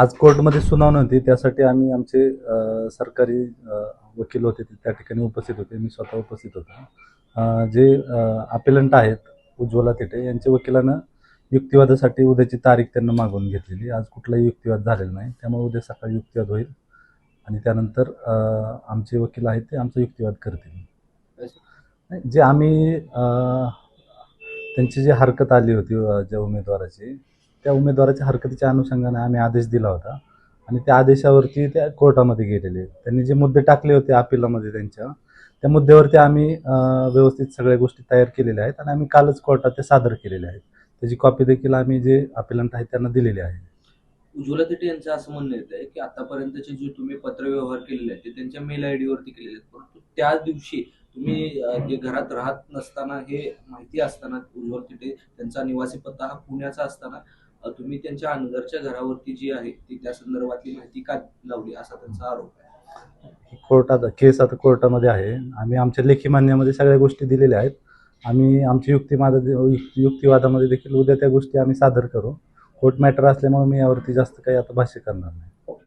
आज कोर्टमध्ये सुनावणी होती त्यासाठी आम्ही आमचे सरकारी वकील होते ते त्या ठिकाणी उपस्थित होते मी स्वतः उपस्थित होतो. जे अपेलंट आहेत उज्ज्वला तेटे यांच्या वकिलानं युक्तिवादासाठी उद्याची तारीख त्यांना मागवून घेतलेली. आज कुठलाही युक्तिवाद झालेला नाही. त्यामुळे उद्या सकाळी युक्तिवाद होईल आणि त्यानंतर आमचे वकील आहेत ते आमचा युक्तिवाद करतील. जे आम्ही त्यांची जी हरकत आली होती ज्या उमेदवाराची त्या उमेदवाराच्या हरकतीच्या अनुषंगाने आम्ही आदेश दिला होता. आणि त्या आदेशावरती त्या कोर्टामध्ये गेलेले. त्यांनी जे मुद्दे टाकले होते अपिलामध्ये त्यांच्या त्या मुद्द्यावरती आम्ही व्यवस्थित सगळ्या गोष्टी तयार केलेल्या आहेत आणि आम्ही कालच कोर्टात ते सादर केलेले आहेत. त्याची कॉपी देखील आम्ही जे अपिलंट आहेत त्यांना दिलेली आहे. उज्ज्वला तिथे यांचं असं म्हणणं येत आहे की आतापर्यंतचे जे तुम्ही पत्रव्यवहार केलेले आहेत ते त्यांच्या मेल आय वरती केलेले आहेत. परंतु त्याच दिवशी तुम्ही जे घरात राहत नसताना हे माहिती असताना उज्ज्वल तिथे त्यांचा निवासी पत्ता हा पुण्याचा असताना तुम्ही त्यांच्या अंदरच्या घरावरती जी आहे ती त्या संदर्भातली माहिती का लावली असा त्यांचा आरोप आहे? कोर्टात केस आता कोर्टामध्ये आहे. आम्ही आमच्या लेखी मान्यामध्ये सगळ्या गोष्टी दिलेल्या आहेत. आम्ही आमची युक्तिवादा युक्तिवादामध्ये देखील उद्या त्या गोष्टी आम्ही सादर करू. कोर्ट मॅटर असल्यामुळे मी यावरती जास्त काही आता भाष्य करणार नाही.